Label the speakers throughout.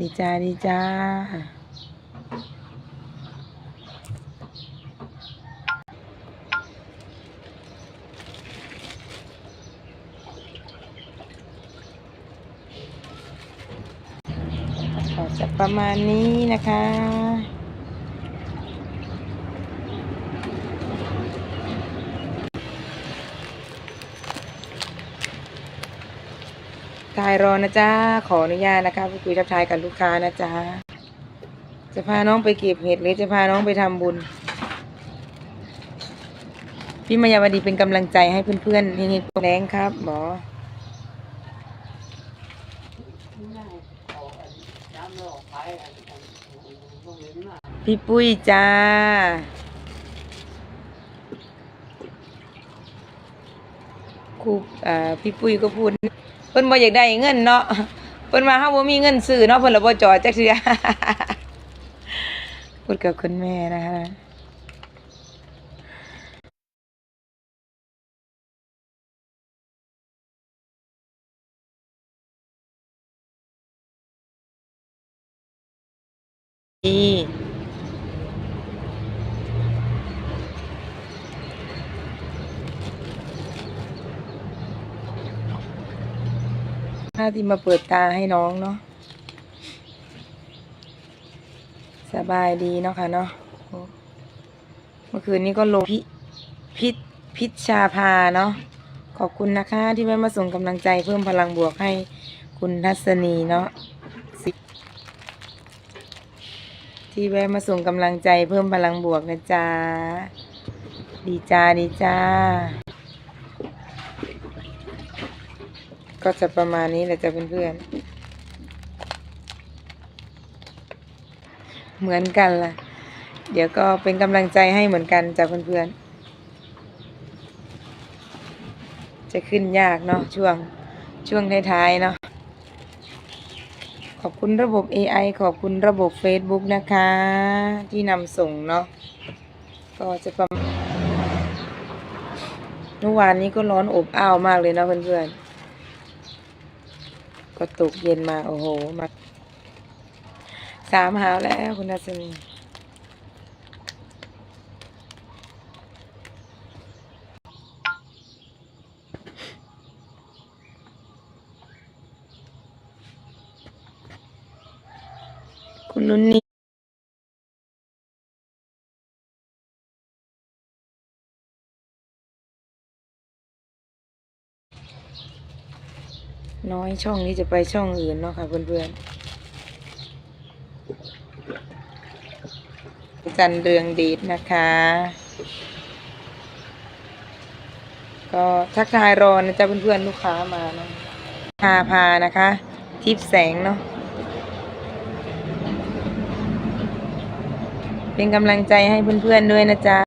Speaker 1: ดีจ้าดีจ้าก็จะประมาณนี้นะคะ ทายรอนะจ๊ะขออนุญาตนะคะพูดคุยทักทายกับลูกค้านะจ๊ะจะพาน้องไปเก็บเห็ดหรือจะพาน้องไปทำบุญ พี่มายาวดีเป็นกำลังใจให้เพื่อนๆเฮงๆแรงครับหมอพี่ปุ้ยจ้า ครูอ่าพี่ปุ้ยก็พูด พิ่นบ่อยากได้เงินเนาะเพิ่นมาเฮาบ่มีเงินซื้อเนาะเพิ่นละบ่จอดจักเทื่อพูดกับคุณแม่นะคะดี ถ้าที่มาเปิดตาให้น้องเนาะสบายดีเนาะค่ะเนาะเมื่อคืนนี้ก็ลงพิพิพิชชาพาเนาะขอบคุณนะคะ ที่แม่มาส่งกำลังใจเพิ่มพลังบวกให้คุณทัศนีเนาะที่แวะมาส่งกำลังใจเพิ่มพลังบวกนะจ๊ะดีจ้าดีจ้า ก็จะประมาณนี้แหละจ้ะเพื่อนๆ เหมือนกันล่ะ เดี๋ยวก็เป็นกำลังใจให้เหมือนกันจ้ะเพื่อนๆ จะขึ้นยากเนาะช่วงช่วงท้ายๆเนาะขอบคุณระบบ AI ขอบคุณระบบ Facebook นะคะ ที่นำส่งเนาะก็จะประมาณเมื่อวานนี้ก็ร้อนอบอ้าวมากเลยเนาะเพื่อนๆ ก็ตกเย็นมา โอ้โห มาสามหาวแล้วคุณนัสมีคุณนุ่นนี่ น้อยช่องนี้จะไปช่องอื่นเนาะค่ะเพื่อนๆจันเรืองดีดนะคะ ก็ทักทายรอนะจ๊ะเพื่อนๆลูกค้ามาเนาะพาพานะคะ ทิพแสงเนาะเป็นกำลังใจให้เพื่อนๆด้วยนะจ๊ะ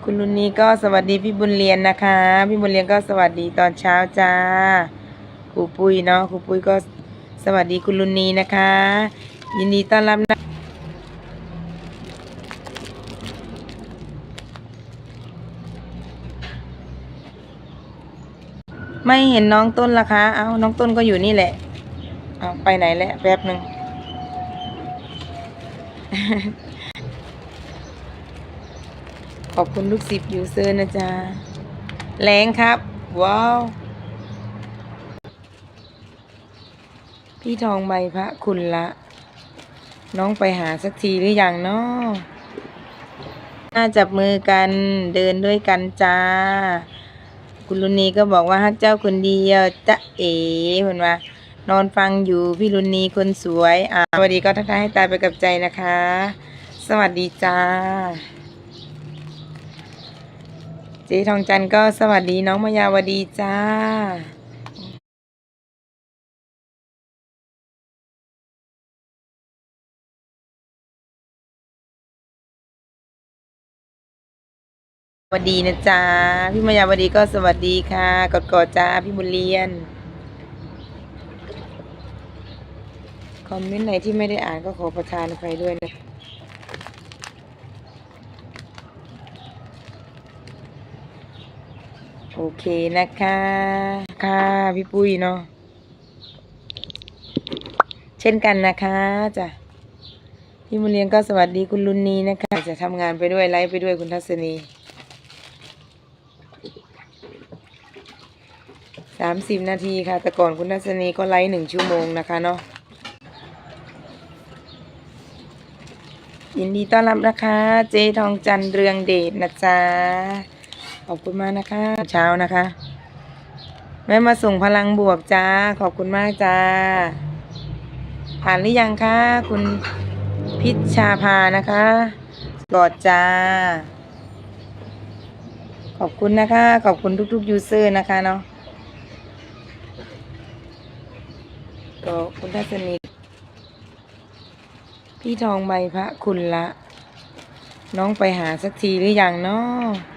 Speaker 1: คุณลุนนี้ก็สวัสดีพี่บุญเรียนนะคะ พี่บุญเรียนก็สวัสดีตอนเช้าจ้าครูปุ้ยเนาะครูปุ้ยก็สวัสดีคุณลุนนีนะคะ ยินดีต้อนรับนะไม่เห็นน้องต้นละคะ เอาน้องต้นก็อยู่นี่แหละ เอาไปไหนแล้วแป๊บหนึ่ง ขอบคุณลูกศิษย์ยูเซอร์นะจ๊ะแรงครับ ว้าว พี่ทองใบพระคุณละ น้องไปหาสักทีหรือยังเนาะน่าจับมือกันเดินด้วยกันจ้า คุณลุนีก็บอกว่าฮักเจ้าคนเดียวจะเอ๋เหมือนว่า นอนฟังอยู่พี่ลุนีคนสวย อ่าสวัสดีก็ทักทายให้ตายไปกับใจนะคะ สวัสดีจ้า จ๊ทองจันทร์ก็สวัสดีน้องมายาวดีจ้าสวัสดีนะจ๊ะพี่มายาวดีก็สวัสดีค่ะ กดกอดจ้าพี่บุญเรียน คอมเมนต์ไหนที่ไม่ได้อ่านก็ขอประทานอภัยด้วยนะ พ โอเคนะคะ ค่ะพี่ปุ้ยเนาะเช่นกันนะคะจ้ะพี่มุเรียนก็สวัสดีคุณลุนนีนะคะ จะทำงานไปด้วยไลฟ์ไปด้วยคุณทัศนีสามสิบนาทีค่ะ แต่ก่อนคุณทัศนีก็ไลฟ์หนึ่งชั่วโมงนะคะเนาะยินดีต้อนรับนะคะ เจทองจันเรืองเดชนะจ๊ะ ขอบคุณมากนะคะ เช้านะคะ แม่มาส่งพลังบวกจ้า ขอบคุณมากจ้า ผ่านหรือยังคะคุณพิชชาภานะคะกอดจ้า ขอบคุณนะคะ ขอบคุณทุกๆยูเซอร์นะคะเนาะก็คุณทัศนีพี่ทองใบพระคุณละ น้องไปหาสักทีหรือยังเนาะ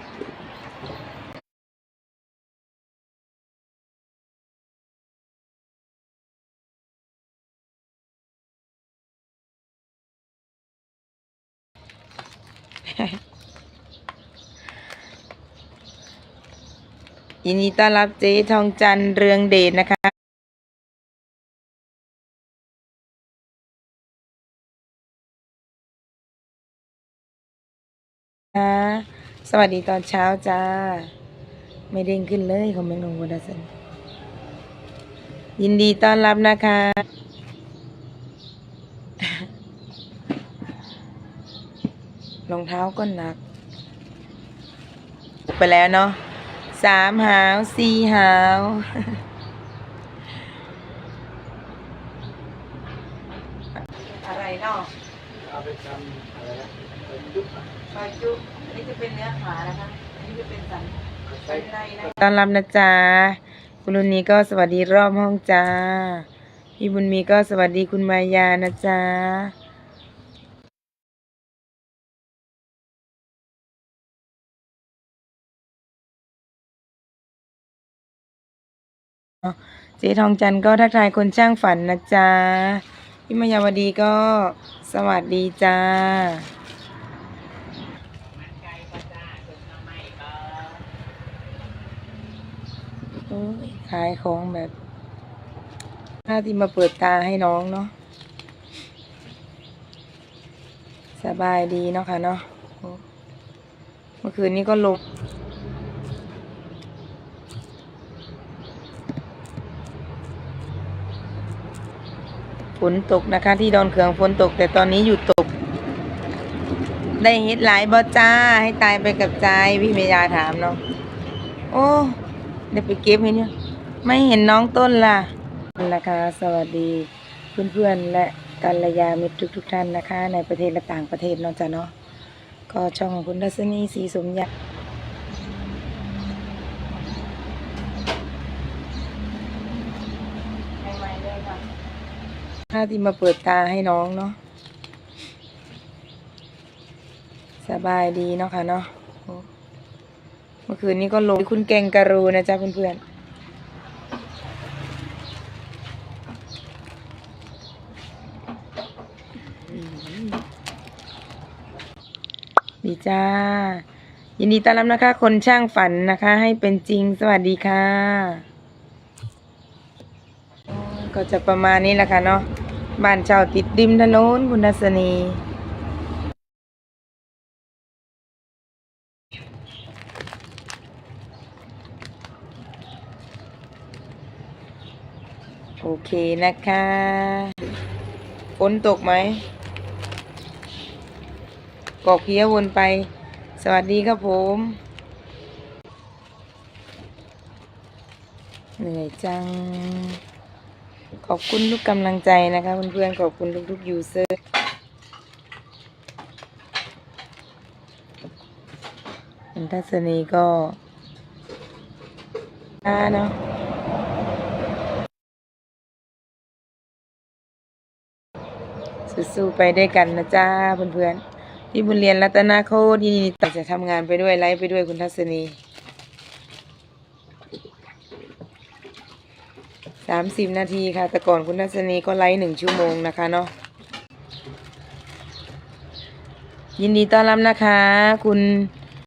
Speaker 1: ยินดีต้อนรับเจ๊ทองจันเรืองเดชนะคะคะสวัสดีตอนเช้าจ้า ไม่เด้งขึ้นเลยคอมเมนต์ของคุณดัสนยินดีต้อนรับนะคะ รองเท้าก็หนัก ไปแล้วเนาะ สามหาวสี่หาวอะไรเนาะ
Speaker 2: เอาไปทำอะไรนะเป็นยุคอะ
Speaker 1: ซอยจุอันนี้จะเป็นเนื้อขานะคะอันนี้จะเป็นสัน
Speaker 2: ใช้
Speaker 1: เป็นในนะต้อนรับนะจ๊ะคุณลุนนี้ก็สวัสดีรอบห้องจ้าพี่บุญมีก็สวัสดีคุณมายานะจ๊ะ เจ๊ทองจันทร์ก็ทักทายคนช่างฝันนะจ๊ะพี่มายาวดีก็สวัสดีจ้าขายของแบบถ้าที่มาเปิดตาให้น้องเนาะสบายดีเนาะค่ะเนาะเมื่อคืนนี้ก็ลม ฝนตกนะคะ ที่ดอนเขืองฝนตก แต่ตอนนี้หยุดตก ได้เฮ็ดหลายบ่จ้า ให้ตายไปกับใจพี่เมยาถามเนาะโอ้เดี๋ยวไปเก็บให้เนี่ยไม่เห็นน้องต้นล่ะนะคะสวัสดีเพื่อนๆและกัลยามิตรทุกๆท่านนะคะ ในประเทศและต่างประเทศนาะจ้ะเนาะก็ช่องของคุณทัศนีสีสมยา้าที่มาเปิดตาให้น้องเนาะสบายดีเนาะค่ะเนาะเมื่อคืนนี้ก็ลงคุณแกงการูนะจ๊ะเพื่อนๆดีจ้า ยินดีต้อนรับนะคะ คนช่างฝันนะคะ ให้เป็นจริงสวัสดีค่ะ ก็จะประมาณนี้แหละค่ะเนาะ บ้านเช่าติดริมถนนคุณศนีโอเคนะคะฝนตกไหมกอกเพียวนไป สวัสดีครับผมเหนื่อยจัง ขอบคุณทุกกำลังใจนะคะเพื่อนๆขอบคุณทุกๆยูเซอร์คุณทัศนีก็อ่าเนาะสู้ๆไปด้วยกันนะจ้าเพื่อนๆที่บุญเรียนรัตนาโคตรยินดีต่จะทำงานไปด้วยไลฟ์ไปด้วยคุณทัศนี สามสิบนาทีค่ะ แต่ก่อนคุณทัศนีก็ไลฟ์หนึ่งชั่วโมงนะคะเนาะยินดีต้อนรับนะคะ คุณ